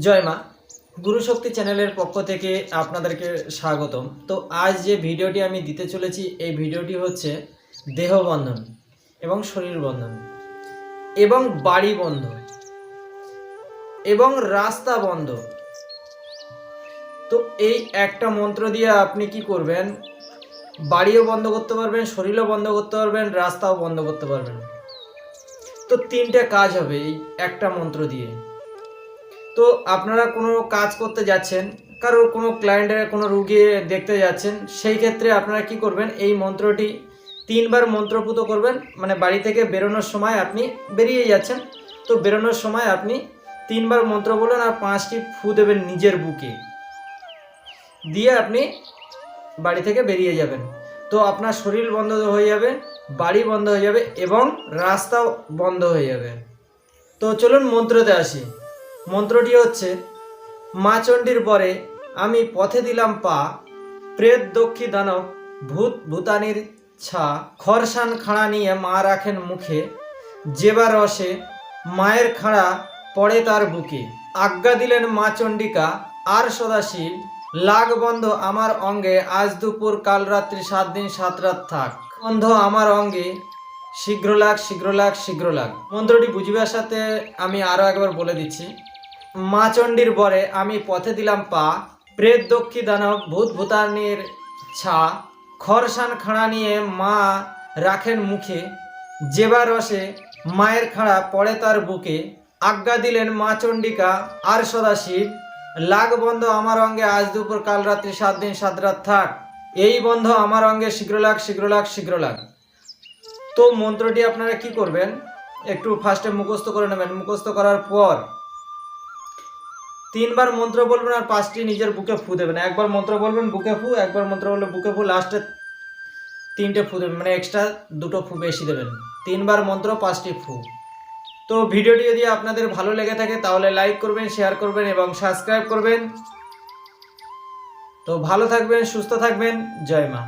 জয় মা গুরুশক্তি চ্যানেলের পক্ষ থেকে আপনাদেরকে স্বাগতম। তো আজ যে ভিডিওটি আমি দিতে চলেছি, এই ভিডিওটি হচ্ছে দেহ বন্ধন এবং শরীর বন্ধন এবং বাড়ি বন্ধ এবং রাস্তা বন্ধ তো এই একটা মন্ত্র দিয়ে আপনি কি করবেন? বাড়িও বন্ধ করতে পারবেন, শরীরও বন্ধ করতে পারবেন, রাস্তাও বন্ধ করতে পারবেন। তো তিনটে কাজ হবে এই একটা মন্ত্র দিয়ে। তো আপনারা কোনো কাজ করতে যাচ্ছেন কারোর কোনো ক্লায়েন্টের কোনো রুগী দেখতে যাচ্ছেন, সেই ক্ষেত্রে আপনারা কি করবেন, এই মন্ত্রটি তিনবার মন্ত্রপুত করবেন মানে বাড়ি থেকে বেরোনোর সময় আপনি বেরিয়ে যাচ্ছেন, তো বেরোনোর সময় আপনি তিনবার মন্ত্র বলুন আর পাঁচটি ফু দেবেন নিজের বুকে। দিয়ে আপনি বাড়ি থেকে বেরিয়ে যাবেন। তো আপনার শরীর বন্ধ হয়ে যাবে, বাড়ি বন্ধ হয়ে যাবে এবং রাস্তাও বন্ধ হয়ে যাবে। তো চলুন মন্ত্রতে আসি। মন্ত্রটি হচ্ছে মা চণ্ডীর পরে আমি পথে দিলাম পা, প্রেত দক্ষী দানব ভূত ভূতানির ছা, খরসান খাড়া নিয়ে মা রাখেন মুখে যেবা রসে মায়ের খাড়া পড়ে তার বুকে। আজ্ঞা দিলেন মা চণ্ডিকা আর সদাশিব লাগ বন্ধ আমার অঙ্গে, আজ দুপুর কাল রাত্রি সাত দিন সাত রাত থাক। বন্ধ আমার অঙ্গে, শীঘ্র লাগ শীঘ্র লাগ শীঘ্র লাগ। মন্ত্রটি বুঝিবার সাথে আমি আরও একবার বলে দিচ্ছি মা চণ্ডীর বরে আমি পথে দিলাম পা। প্রেত দক্ষী দানব ভূত ভূতানির ছা। খরসান খাড়া নিয়ে মা রাখেন মুখে। যেবা রসে মায়ের খাড়া পড়ে তার বুকে। আজ্ঞা দিলেন মা চণ্ডিকা আর সদাশিব, লাগ বন্ধ আমার অঙ্গে আজ দুপুর, কাল রাত্রি সাত দিন, সাত রাত থাক। এই বন্ধ আমার অঙ্গে শীঘ্র লাগ শীঘ্র লাগ শীঘ্র লাগ। তো মন্ত্রটি আপনারা কি করবেন? একটু ফার্স্টে মুখস্থ করে নেবেন। মুখস্থ করার পর তিনবার মন্ত্র বলবেন আর পাঁচটি নিজের বুকে ফু দেবেন। একবার মন্ত্র বলবেন, বুকে ফু, একবার মন্ত্র বললে বুকে ফু লাস্টে তিনটে ফু দেবেন মানে এক্সট্রা দুটো ফু বেশি দেবেন। তিনবার মন্ত্র, পাঁচটি ফু। তো ভিডিওটি যদি আপনাদের ভালো লেগে থাকে, তাহলে লাইক করবেন শেয়ার করবেন এবং সাবস্ক্রাইব করবেন। তো ভালো থাকবেন, সুস্থ থাকবেন, জয় মা।